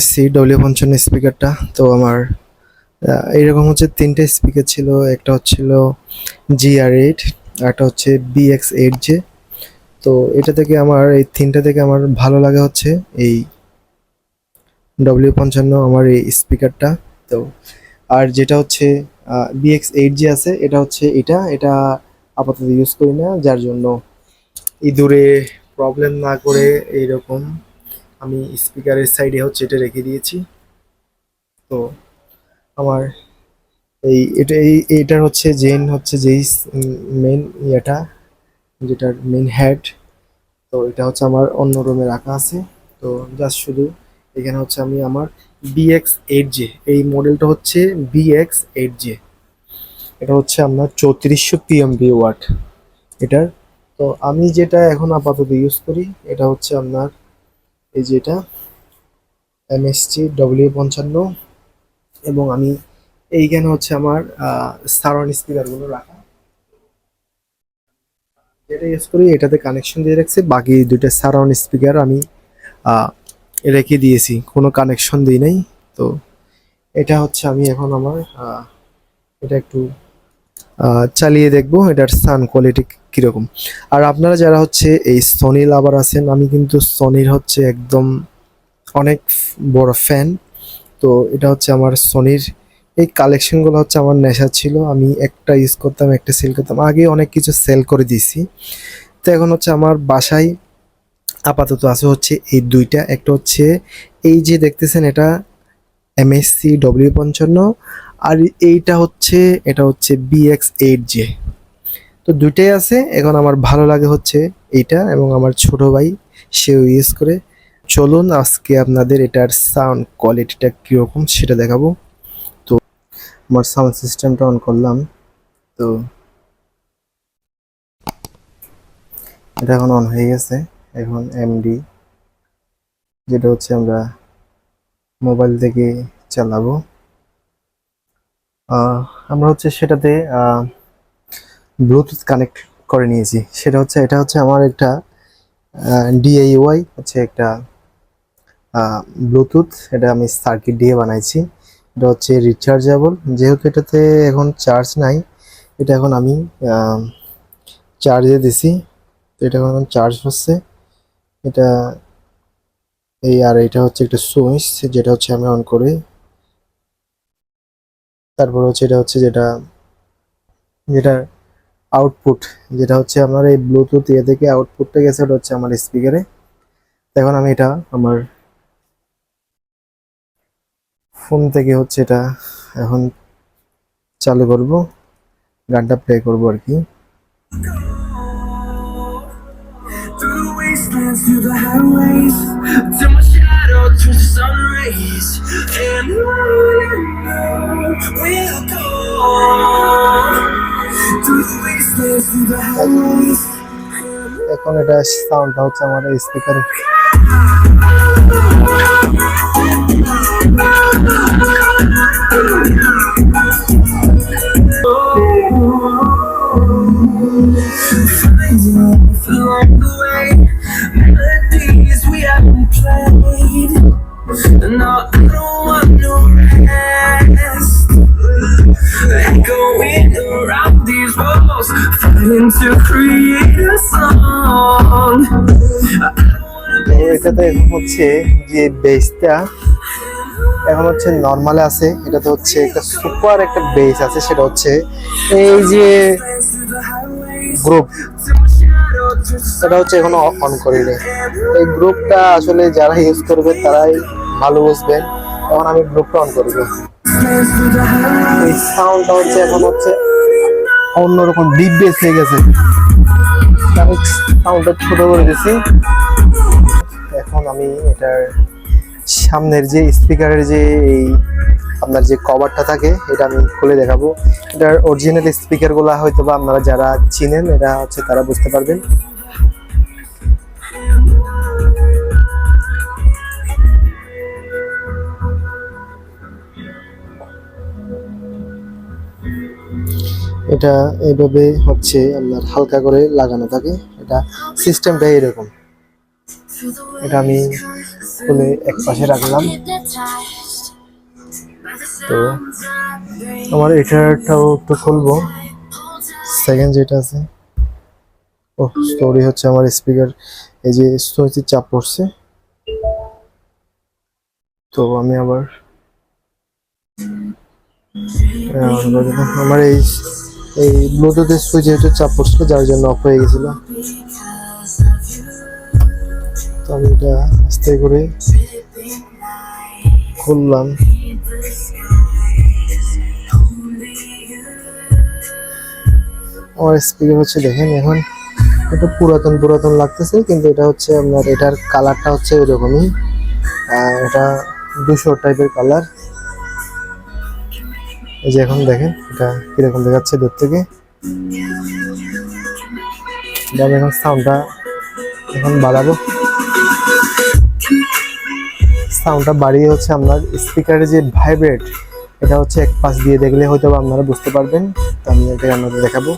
C W পঞ্চান্ন স্পিকারটা তো আমার এইরকম হচ্ছে তিনটে স্পিকার ছিল। একটা হচ্ছিল জি আর এইট একটা হচ্ছে বিএক্স এইট জে তো এটা থেকে আমার, এই তিনটা থেকে আমার ভালো লাগে হচ্ছে এই ডব্লিউ পঞ্চান্ন, আমার এই স্পিকারটা তো আর যেটা হচ্ছে বিএক্স এইট জি আছে, এটা হচ্ছে এটা। এটা আপাতত ইউজ করি না, যার জন্য ইঁদুরে প্রবলেম না করে এইরকম আমি স্পিকারের সাইডে হচ্ছে এটা রেখে দিয়েছি। তো আমার এই এটা এই এইটার হচ্ছে জেন হচ্ছে যেই মেন ইয়েটা, যেটার মেন হেড। তো এটা হচ্ছে আমার অন্য রুমে রাখা আছে। তো জাস্ট শুধু এখানে হচ্ছে আমি আমার বিএক্স এইট জে এই মডেলটা হচ্ছে বিএক্স এইট জে এটা হচ্ছে আপনার চৌত্রিশশো পিএমবি ওয়াট। এটার, তো আমি যেটা এখন আপাতত ইউজ করি, এটা হচ্ছে আপনার এই যেটা এমএসজি ডব্লিউ পঞ্চান্ন, এবং আমি এইখানে হচ্ছে আমার সারাউন্ড স্পিকারগুলো রাখা। যেটা ইউজ করি, এটাতে কানেকশন দিয়ে রাখছি, বাকি দুইটা সারাউন্ড স্পিকার আমি রেখে দিয়েছি, কোনো কানেকশন দিই নাই। তো এটা হচ্ছে আমি এখন আমার এটা একটু চালিয়ে দেখব এটার সাউন্ড কোয়ালিটি কীরকম। আর আপনারা যারা হচ্ছে এই সনি লাভার আছেন, আমি কিন্তু সনির হচ্ছে একদম অনেক বড় ফ্যান তো এটা হচ্ছে আমার সনির এই কালেকশনগুলো হচ্ছে আমার নেশা ছিল। আমি একটা ইউজ করতাম, একটা সেল করতাম। আগে অনেক কিছু সেল করে দিয়েছি। তো এখন হচ্ছে আমার বাসায় আপাতত আছে হচ্ছে এই দুইটা। একটা হচ্ছে এই যে দেখতেছেন, এটা এমএসসি ডব্লিউ পঞ্চান্ন। আর এইটা হচ্ছে, এটা হচ্ছে বিএক্স এইট জে তো দুইটাই আছে, এখন আমার ভালো লাগে হচ্ছে এইটা এবং আমার ছোট ভাই, সেও ইউজ করে। চলুন আজকে আপনাদের এটার সাউন্ড কোয়ালিটিটা কীরকম সেটা দেখাবো। তো আমার সাউন্ড সিস্টেমটা অন করলাম, তো এটা এখন অন হয়ে গেছে, এখন এমডি যেটা হচ্ছে আমরা মোবাইল থেকে চালাবো। আমরা হচ্ছে সেটাতে ব্লুটুথ কানেক্ট করে নিয়েছি। সেটা হচ্ছে, এটা হচ্ছে আমার একটা ডিআইওয়াই হচ্ছে একটা ব্লুটুথ এটা আমি সার্কিট দিয়ে বানাইছি। এটা হচ্ছে রিচার্জেবল যেহেতু এটাতে এখন চার্জ নাই, এটা এখন আমি চার্জে দিছি। তো এটা এখন চার্জ হচ্ছে। এটা, এই আর এটা হচ্ছে একটা সুইচ যেটা হচ্ছে আমি অন করি। তারপর হচ্ছে এটা হচ্ছে যেটা যেটা আউটপুট যেটা হচ্ছে আমার এই ব্লুটুথ ইয়ে থেকে আউটপুটটা গেছে ওটা হচ্ছে আমার স্পিকারে এখন আমি এটা আমার ফোন থেকে হচ্ছে এটা এখন চালু করব গানটা প্লে করব আর কি। Through the highways, till my shadow turns to sun rays, and on we'll go. Through the wastelands, through the highways. এখন এটা সাউন্ডটা হচ্ছে আমার স্পিকারে এটাতে হচ্ছে যে বেসটা এখন হচ্ছে নর্মালে আছে, এটাতে হচ্ছে একটা সুপার একটা বেস আছে, সেটা হচ্ছে এই যে গ্রুপ সেটা হচ্ছে এখনও অন করিনি। এই গ্রুপটা আসলে যারা ইউজ করবে, তারাই ভালো বুঝবেন এখন আমি গ্রুপটা অন করব এই সাউন্ডটা হচ্ছে এখন হচ্ছে অন্যরকম ডিপ বেস হয়ে গেছে। সাউন্ডটা ছোট করে দিছি। আমি এটার সামনের যে স্পিকারের যে এই আপনার যে কভারটা থাকে, এটা আমি খুলে দেখাবো। এটার অরিজিনাল স্পিকারগুলো হয়তো বা আপনারা যারা চিনেন এটা হচ্ছে তারা বুঝতে পারবেন। এটা এইভাবে হচ্ছে আপনার হালকা করে লাগানো থাকে। এটা সিস্টেমটা এরকম। এটা আমি খুলে এক পাশে রাখলাম। তো আমার এটারটাও একটু খুলবো। সেকেন্ড যেটা আছে ও স্টোরি হচ্ছে আমার স্পিকার এই যে স্টোরিতে চাপ পড়ছে। তো আমি আবার আমার এই এই ব্লুটুথের সুইচ চাপ পড়ছিল, যার জন্য অফ হয়ে গেছিল। তো আমি এটা আস্তে করে খুললাম। আমার স্পিকার হচ্ছে দেখেন এখন একটু পুরাতন পুরাতন লাগতেছে, কিন্তু এটা হচ্ছে আপনার এটার কালারটা হচ্ছে এরকমই। এটা দুশো টাইপের কালার এই যে এখন দেখেন এটা কীরকম দেখাচ্ছে দূর থেকে। এখন সাউন্ডটা এখন বাড়াবো। সাউন্ডটা বাড়িয়ে হচ্ছে আপনার স্পিকারের যে ভাইব্রেট এটা হচ্ছে এক পাশ দিয়ে দেখলে হয়তো আপনারা বুঝতে পারবেন। তো আমি এটা আপনাদের দেখাবো।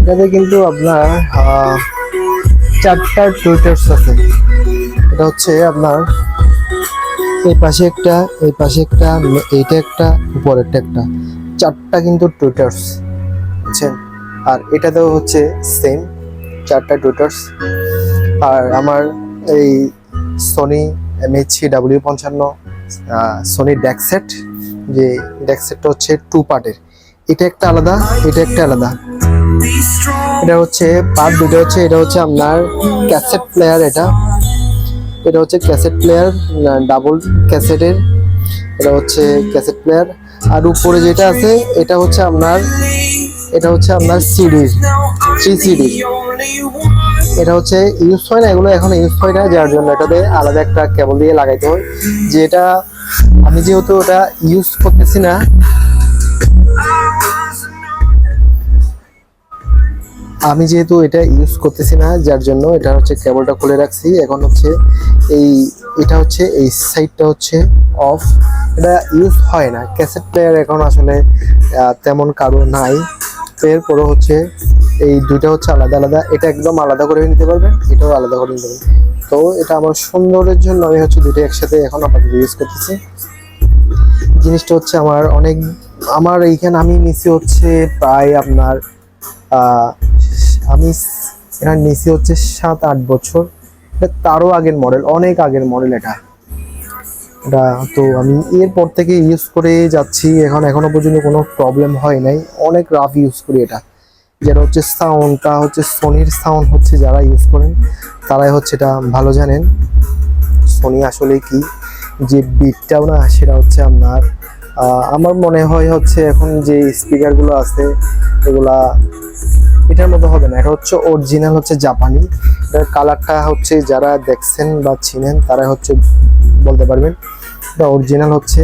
এটাতে কিন্তু আপনার আহ, চারটা টুইটার্স আছে এটা হচ্ছে আপনার এই পাশে একটা, এই পাশে একটা, এইটা একটা, উপরেরটা একটা। চারটা কিন্তু টুইটার্স, বুঝছেন? আর এটাতেও হচ্ছে সেম চারটা টুইটার্স। আর আমার এই Sony M H C W পঞ্চান্ন সনি ডেকসেট যে ডেকসেটটা হচ্ছে টু পার্টের এটা একটা আলাদা, এটা একটা আলাদা। এটা হচ্ছে পার্ট দুটো হচ্ছে, এটা হচ্ছে আপনার ক্যাসেট প্লেয়ার এটা। এটা হচ্ছে ক্যাসেট প্লেয়ার ডাবল ক্যাসেটের। এটা হচ্ছে ক্যাসেট প্লেয়ার। আর উপরে যেটা আছে, এটা হচ্ছে আপনার, এটা হচ্ছে আপনার সিডির থ্রি সিডি. এটা হচ্ছে ইউজ হয় না, এগুলো এখন ইউজ হয় না, যার জন্য এটাতে আলাদা একটা কেবল দিয়ে লাগাইতে হয়। যেটা আমি যেহেতু ওটা ইউজ করতেছি না আমি যেহেতু এটা ইউজ করতেছি না, যার জন্য এটা হচ্ছে কেবলটা খুলে রাখছি। এখন হচ্ছে এই, এটা হচ্ছে এই সাইডটা হচ্ছে অফ এটা ইউজ হয় না। ক্যাসেট প্লেয়ার এখন আসলে তেমন কারও নাই। তো এরপরও হচ্ছে এই দুইটা হচ্ছে আলাদা আলাদা। এটা একদম আলাদা করে নিতে পারবেন, এটাও আলাদা করে নিতে পারবেন। তো এটা আমার সুন্দরের জন্য আমি হচ্ছে দুটো একসাথে এখন আপাতত ইউজ করতেছি। জিনিসটা হচ্ছে আমার অনেক, আমার এইখানে আমি নিচে হচ্ছে প্রায় আপনার আমি এটা নিচে হচ্ছে সাত, আট বছর। এটা তারও আগের মডেল অনেক আগের মডেল এটা। এটা তো আমি এরপর থেকে ইউজ করে যাচ্ছি। এখন, এখনও পর্যন্ত কোনো প্রবলেম হয় নাই। অনেক রাফ ইউজ করি এটা। যেটা হচ্ছে সাউন্ডটা হচ্ছে সোনির সাউন্ড হচ্ছে যারা ইউজ করেন, তারাই হচ্ছে এটা ভালো জানেন। সোনি আসলে কি? যে বিটটাও না, সেটা হচ্ছে আপনার আমার মনে হয় হচ্ছে এখন যে স্পিকারগুলো আছে, এগুলা এটার মতো হবে না। এটা হচ্ছে অরিজিনাল হচ্ছে জাপানি। এটার কালারটা হচ্ছে যারা দেখছেন বা চিনেন তারা হচ্ছে বলতে পারবেন। এটা অরিজিনাল হচ্ছে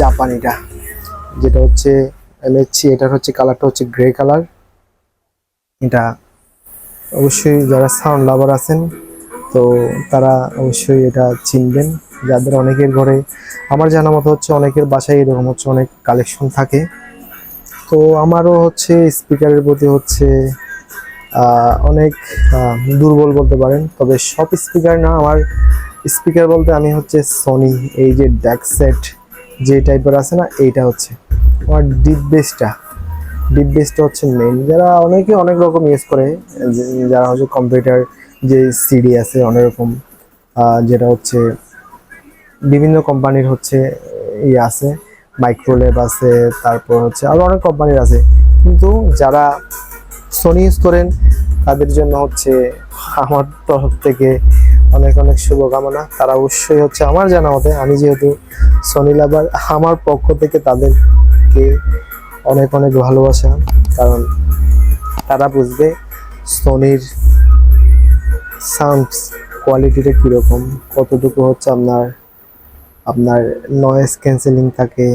জাপানিটা। যেটা হচ্ছে এমএসসি এটার হচ্ছে কালারটা হচ্ছে গ্রে কালার এটা অবশ্যই যারা সাউন্ড লাভার আছেন, তো তারা অবশ্যই এটা চিনবেন। যাদের অনেকের ঘরে, আমার জানা মতো হচ্ছে অনেকের বাসায় এরকম হচ্ছে অনেক কালেকশন থাকে। তো আমারও হচ্ছে স্পিকারের প্রতি হচ্ছে অনেক দুর্বল বলতে পারেন, তবে সব স্পিকার না, আমার স্পিকার বলতে আমি হচ্ছে সনি এই যে ড্যাক সেট যে টাইপের আছে না, এইটা হচ্ছে। আমার ডিপ বেসটা ডিপ বেসটা হচ্ছে মেন যারা অনেকে অনেক রকম ইউজ করে যারা হচ্ছে কম্পিউটার যে সিডি আছে অনেক রকম যেটা হচ্ছে বিভিন্ন কোম্পানির হচ্ছে ইয়ে আছে মাইক্রোলেভ আছে, তারপর হচ্ছে আরও অনেক কোম্পানির আছে। কিন্তু যারা সোনি ইউজ করেন তাদের জন্য হচ্ছে আমার তরফ থেকে অনেক অনেক শুভকামনা। তারা অবশ্যই হচ্ছে আমার জানা মতে, আমি যেহেতু সোনি লাভার আমার পক্ষ থেকে তাদেরকে অনেক অনেক ভালোবাসা, কারণ তারা বুঝবে সোনির সাউন্ডস কোয়ালিটিটা কীরকম, কতটুকু হচ্ছে আপনার আপনার নয়েজ ক্যান্সেলিং থাকে,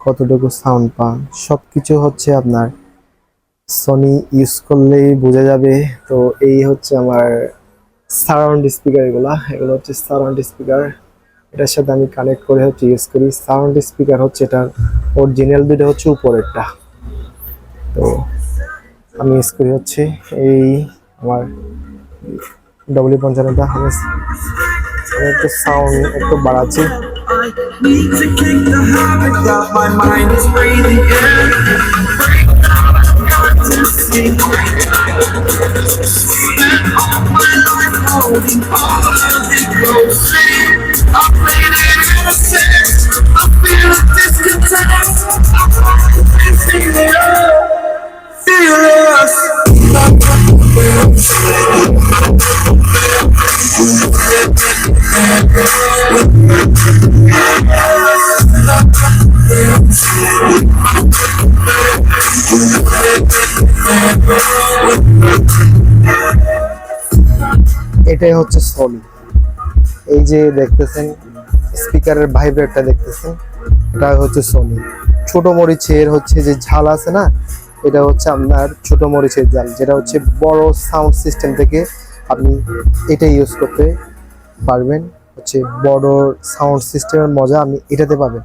কতটুকু সাউন্ড পান সব কিছু হচ্ছে আপনার সনি ইউজ করলেই বোঝা যাবে। তো এই হচ্ছে আমার সারাউন্ড স্পিকার এগুলা। এগুলো হচ্ছে সারাউন্ড স্পিকার এটার সাথে আমি কানেক্ট করে হচ্ছে ইউজ করি। সাউন্ড স্পিকার হচ্ছে এটার অরিজিনাল দুটো হচ্ছে উপরেরটা। তো আমি ইউজ করি হচ্ছে এই আমার ডব্লিউ পঞ্চান্নটা। আমি আমি একটু সাউন্ড একটু বাড়াচ্ছি। holding all of the. I'm it out sense. I feel a discontent. I want to feel এটাই হচ্ছে সনি এই যে দেখতেছেন স্পিকারের ভাইব্রেটটা দেখতেছেন, এটা হচ্ছে সনি ছোট মরিচের হচ্ছে যে ঝাল আছে না, এটা হচ্ছে আপনার ছোট মরিচের জাল যেটা হচ্ছে বড় সাউন্ড সিস্টেম থেকে আপনি এটা ইউজ করতে পারবেন। হচ্ছে বড় সাউন্ড সিস্টেমের মজা আপনি এটাতে পাবেন।